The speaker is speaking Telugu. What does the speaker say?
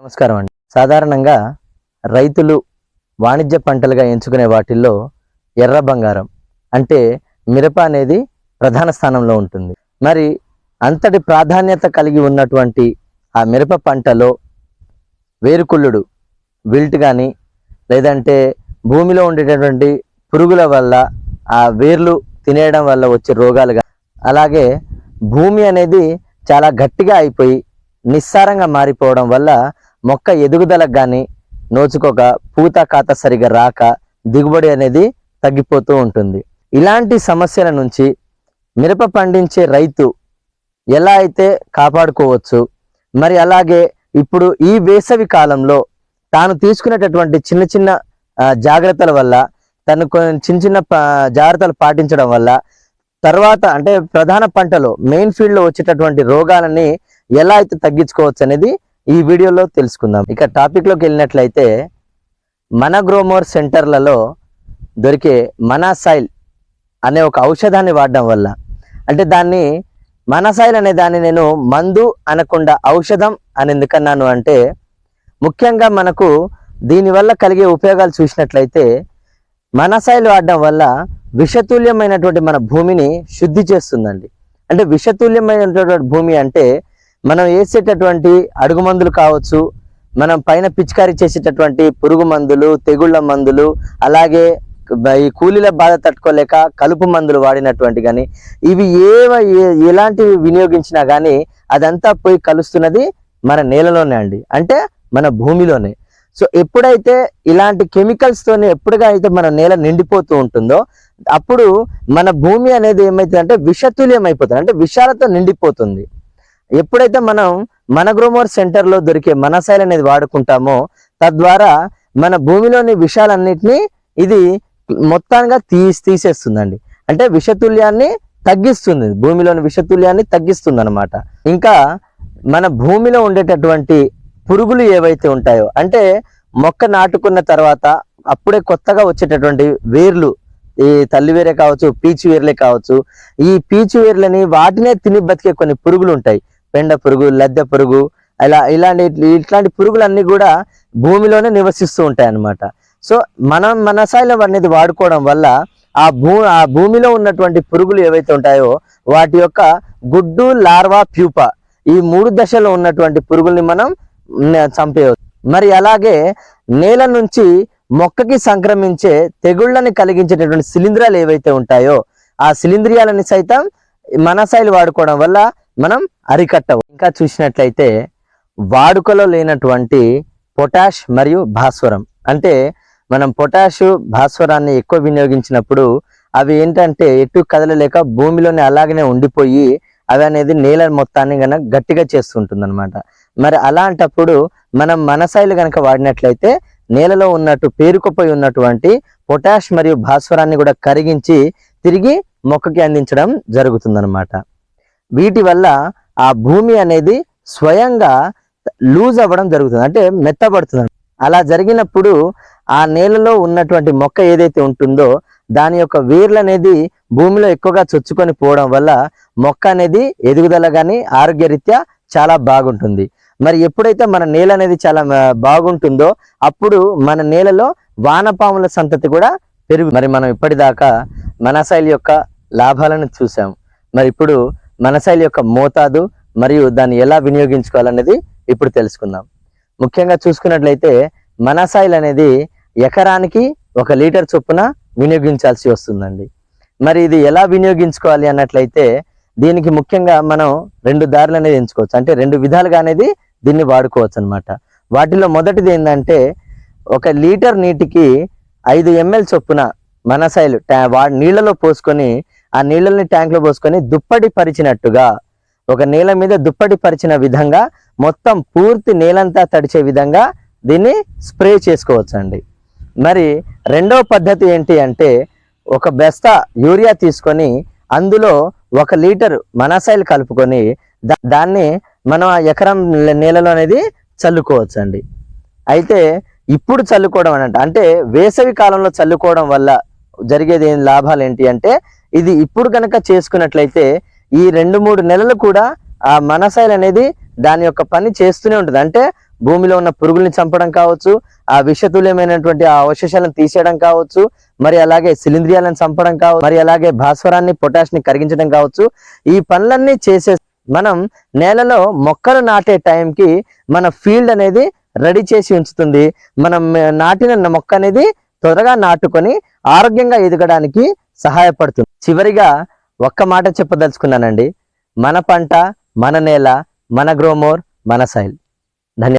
నమస్కారం అండి. సాధారణంగా రైతులు వాణిజ్య పంటలుగా ఎంచుకునే వాటిల్లో ఎర్ర బంగారం అంటే మిరప అనేది ప్రధాన స్థానంలో ఉంటుంది. మరి అంతటి ప్రాధాన్యత కలిగి ఉన్నటువంటి ఆ మిరప పంటలో వేరుకుళ్ళుడు విల్ట్ కానీ లేదంటే భూమిలో ఉండేటటువంటి పురుగుల వల్ల ఆ వేర్లు తినేయడం వల్ల వచ్చే రోగాలు అలాగే భూమి అనేది చాలా గట్టిగా అయిపోయి నిస్సారంగా మారిపోవడం వల్ల మొక్క ఎదుగుదలకు కానీ నోచుకోక పూత కాత సరిగా రాక దిగుబడి అనేది తగ్గిపోతూ ఉంటుంది. ఇలాంటి సమస్యల నుంచి మిరప పండించే రైతు ఎలా అయితే కాపాడుకోవచ్చు మరి అలాగే ఇప్పుడు ఈ వేసవి కాలంలో తాను తీసుకునేటటువంటి చిన్న చిన్న జాగ్రత్తల వల్ల తను కొన్ని చిన్న చిన్న జాగ్రత్తలు పాటించడం వల్ల తర్వాత అంటే ప్రధాన పంటలో మెయిన్ ఫీల్డ్లో వచ్చేటటువంటి రోగాలని ఎలా అయితే తగ్గించుకోవచ్చు అనేది ఈ వీడియోలో తెలుసుకుందాం. ఇక టాపిక్లోకి వెళ్ళినట్లయితే మన గ్రోమోర్ సెంటర్లలో దొరికే మనాసైల్ అనే ఒక ఔషధాన్ని వాడడం వల్ల అంటే దాన్ని మనసైల్ అనే దాన్ని నేను మందు అనకుండా ఔషధం అని ఎందుకన్నాను అంటే ముఖ్యంగా మనకు దీనివల్ల కలిగే ఉపయోగాలు చూసినట్లయితే మనసైల్ వాడడం వల్ల విషతుల్యమైనటువంటి మన భూమిని శుద్ధి చేస్తుందండి. అంటే విషతుల్యమైనటువంటి భూమి అంటే మనం వేసేటటువంటి అడుగు మందులు కావచ్చు మనం పైన పిచికారీ చేసేటటువంటి పురుగు మందులు తెగుళ్ళ మందులు అలాగే ఈ కూలీల బాధ తట్టుకోలేక కలుపు మందులు వాడినటువంటి కానీ ఇవి ఏవ ఎలాంటివి వినియోగించినా కానీ అదంతా పోయి కలుస్తున్నది మన నేలలోనే అండి. అంటే మన భూమిలోనే. సో ఎప్పుడైతే ఇలాంటి కెమికల్స్తోనే ఎప్పుడుగా అయితే మన నేల నిండిపోతూ ఉంటుందో అప్పుడు మన భూమి అనేది ఏమవుతుందంటే విషతుల్యం అయిపోతుంది అంటే విషాలతో నిండిపోతుంది. ఎప్పుడైతే మనం మన గ్రోమోర్ సెంటర్లో దొరికే మనసైల్ అనేది వాడుకుంటామో తద్వారా మన భూమిలోని విషాలన్నిటినీ ఇది మొత్తంగా తీసి తీసేస్తుందండి. అంటే విషతుల్యాన్ని తగ్గిస్తుంది. భూమిలోని విషతుల్యాన్ని తగ్గిస్తుంది అనమాట ఇంకా మన భూమిలో ఉండేటటువంటి పురుగులు ఏవైతే ఉంటాయో అంటే మొక్క నాటుకున్న తర్వాత అప్పుడే కొత్తగా వచ్చేటటువంటి వేర్లు ఈ తల్లి వేరే కావచ్చు పీచు వేర్లే కావచ్చు ఈ పీచు వేర్లని వాటినే తిని బతికే కొన్ని పురుగులు ఉంటాయి. పెండ పురుగు లద్దె పురుగు ఇలా ఇలాంటి ఇట్లాంటి పురుగులన్నీ కూడా భూమిలోనే నివసిస్తూ ఉంటాయి అన్నమాట సో మనం మనసాయిలం అనేది వాడుకోవడం వల్ల ఆ భూ ఆ భూమిలో ఉన్నటువంటి పురుగులు ఏవైతే ఉంటాయో వాటి యొక్క గుడ్డు లార్వా ప్యూపా ఈ మూడు దశలో ఉన్నటువంటి పురుగుల్ని మనం చంపేయవచ్చు. మరి అలాగే నేల నుంచి మొక్కకి సంక్రమించే తెగుళ్ళని కలిగించేటటువంటి శిలీంధ్రాలు ఏవైతే ఉంటాయో ఆ శిలింద్రియాలని సైతం మనసాయిలు వాడుకోవడం వల్ల మనం అరికట్టవు. ఇంకా చూసినట్లయితే వాడుకలో లేనటువంటి పొటాష్ మరియు భాస్వరం. అంటే మనం పొటాష్ భాస్వరాన్ని ఎక్కువ వినియోగించినప్పుడు అవి ఏంటంటే ఎటు కదలలేక భూమిలోనే అలాగనే ఉండిపోయి అవి అనేది నేల మొత్తాన్ని కనుక గట్టిగా చేస్తుంటుంది అనమాట మరి అలాంటప్పుడు మనం మనసాయిలు కనుక వాడినట్లయితే నేలలో ఉన్నట్టు పేరుకుపోయి ఉన్నటువంటి పొటాష్ మరియు భాస్వరాన్ని కూడా కరిగించి తిరిగి మొక్కకి అందించడం జరుగుతుందన్నమాట. వీటి వల్ల ఆ భూమి అనేది స్వయంగా లూజ్ అవ్వడం జరుగుతుంది అంటే మెత్తబడుతుంది. అలా జరిగినప్పుడు ఆ నేలలో ఉన్నటువంటి మొక్క ఏదైతే ఉంటుందో దాని యొక్క వేర్లు అనేది భూమిలో ఎక్కువగా చొచ్చుకొని పోవడం వల్ల మొక్క అనేది ఎదుగుదల కానీ ఆరోగ్యరీత్యా చాలా బాగుంటుంది. మరి ఎప్పుడైతే మన నేల అనేది చాలా బాగుంటుందో అప్పుడు మన నేలలో వానపాముల సంతతి కూడా పెరుగు. మరి మనం ఇప్పటిదాకా మనసైల్ యొక్క లాభాలను చూసాం మరి ఇప్పుడు మనసైల్ యొక్క మోతాదు మరియు దాన్ని ఎలా వినియోగించుకోవాలనేది ఇప్పుడు తెలుసుకుందాం. ముఖ్యంగా చూసుకున్నట్లయితే మనసాయిల్ అనేది ఎకరానికి ఒక లీటర్ చొప్పున వినియోగించాల్సి వస్తుందండి. మరి ఇది ఎలా వినియోగించుకోవాలి అన్నట్లయితే దీనికి ముఖ్యంగా మనం రెండు దారులు అనేది ఎంచుకోవచ్చు. అంటే రెండు విధాలుగా అనేది దీన్ని వాడుకోవచ్చు అనమాట వాటిలో మొదటిది ఏంటంటే ఒక లీటర్ నీటికి ఐదు ఎంఎల్ చొప్పున మనసైలు వా నీళ్ళలో పోసుకొని ఆ నీళ్ళని ట్యాంక్లో పోసుకొని దుప్పటి పరిచినట్టుగా ఒక నేల మీద దుప్పటి పరిచిన విధంగా మొత్తం పూర్తి నేలంతా తడిచే విధంగా దీన్ని స్ప్రే చేసుకోవచ్చండి. మరి రెండవ పద్ధతి ఏంటి అంటే ఒక బెస్తా యూరియా తీసుకొని అందులో ఒక లీటర్ మనసైల్ కలుపుకొని దా- దాన్ని మనం ఆ ఎకరం నేలలో అనేది చల్లుకోవచ్చండి. అయితే ఇప్పుడు చల్లుకోవడం అని అంటే వేసవి కాలంలో చల్లుకోవడం వల్ల జరిగేది ఏం లాభాలు ఏంటి అంటే ఇది ఇప్పుడు కనుక చేసుకున్నట్లయితే ఈ రెండు మూడు నెలలు కూడా ఆ మనసైల్ అనేది దాని యొక్క పని చేస్తూనే ఉంటుంది. అంటే భూమిలో ఉన్న పురుగుల్ని చంపడం కావచ్చు ఆ విషతుల్యమైనటువంటి ఆ అవశేషాలను తీసేయడం కావచ్చు మరి అలాగే శిలింద్రియాలను చంపడం కావచ్చు మరి అలాగే భాస్వరాన్ని పొటాష్ని కరిగించడం కావచ్చు. ఈ పనులన్నీ చేసే మనం నేలలో మొక్కలు నాటే టైంకి మన ఫీల్డ్ అనేది రెడీ చేసి ఉంచుతుంది. మనం నాటిన మొక్క అనేది త్వరగా నాటుకొని ఆరోగ్యంగా ఎదగడానికి సహాయపడుతుంది. చివరిగా ఒక్క మాట చెప్పదలుచుకున్నానండి. మన పంట మన నేల మన గ్రోమోర్ మన సైల్